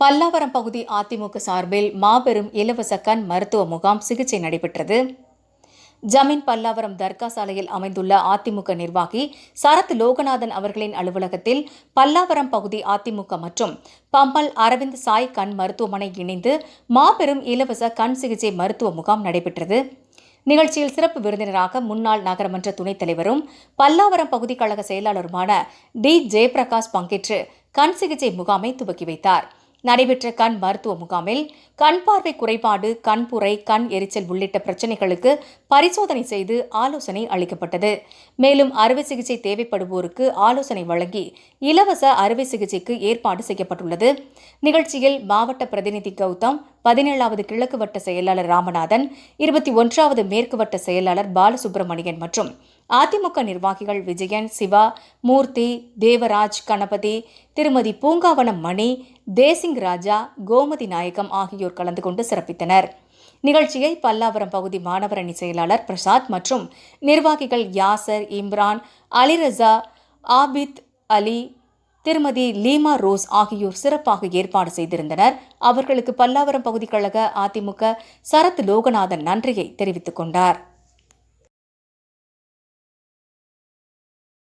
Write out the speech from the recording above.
பல்லாவரம் பகுதி அதிமுக சார்பில் மாபெரும் இலவச கண் மருத்துவ முகாம் சிகிச்சை நடைபெற்றது. ஜமீன் பல்லாவரம் தர்கா சாலையில் அமைந்துள்ள அதிமுக நிர்வாகி சரத் லோகநாதன் அவர்களின் அலுவலகத்தில் பல்லாவரம் பகுதி அதிமுக மற்றும் பம்பல் அரவிந்த் சாய் கண் மருத்துவமனை இணைந்து மாபெரும் இலவச கண் சிகிச்சை மருத்துவ முகாம் நடைபெற்றது. நிகழ்ச்சியில் சிறப்பு விருந்தினராக முன்னாள் நகரமன்ற துணைத் தலைவரும் பல்லாவரம் பகுதி கழக செயலாளருமான டி. ஜெயபிரகாஷ் பங்கேற்று கண் சிகிச்சை முகாமை துவக்கி வைத்தார். நடைபெற்ற கண் மருத்துவ முகாமில் கண் பார்வை குறைபாடு கண்புரை கண் எரிச்சல் உள்ளிட்ட பிரச்சினைகளுக்கு பரிசோதனை செய்து ஆலோசனை அளிக்கப்பட்டது. மேலும் அறுவை சிகிச்சை தேவைப்படுவோருக்கு ஆலோசனை வழங்கி இலவச அறுவை சிகிச்சைக்கு ஏற்பாடு செய்யப்பட்டுள்ளது. நிகழ்ச்சியில் மாவட்ட பிரதிநிதி கௌதம் பதினேழாவது கிழக்கு வட்ட செயலாளர் ராமநாதன் இருபத்தி ஒன்றாவது மேற்கு வட்ட செயலாளர் பாலசுப்பிரமணியன் மற்றும் அதிமுக நிர்வாகிகள் விஜயன் சிவா மூர்த்தி தேவராஜ் கணபதி திருமதி பூங்காவனம் மணி தேசிங் ராஜா கோமதி நாயகம் ஆகியோர் கலந்து கொண்டு சிறப்பித்தனர். நிகழ்ச்சியை பல்லாவரம் பகுதி மாணவர் அணி செயலாளர் பிரசாத் மற்றும் நிர்வாகிகள் யாசர் இம்ரான் அலிரசா ஆபித் அலி திருமதி லீமா ரோஸ் ஆகியோர் சிறப்பாக ஏற்பாடு செய்திருந்தனர். அவர்களுக்கு பல்லாவரம் பகுதி கழக அதிமுக சரத் லோகநாதன் நன்றியை தெரிவித்துக் கொண்டார்.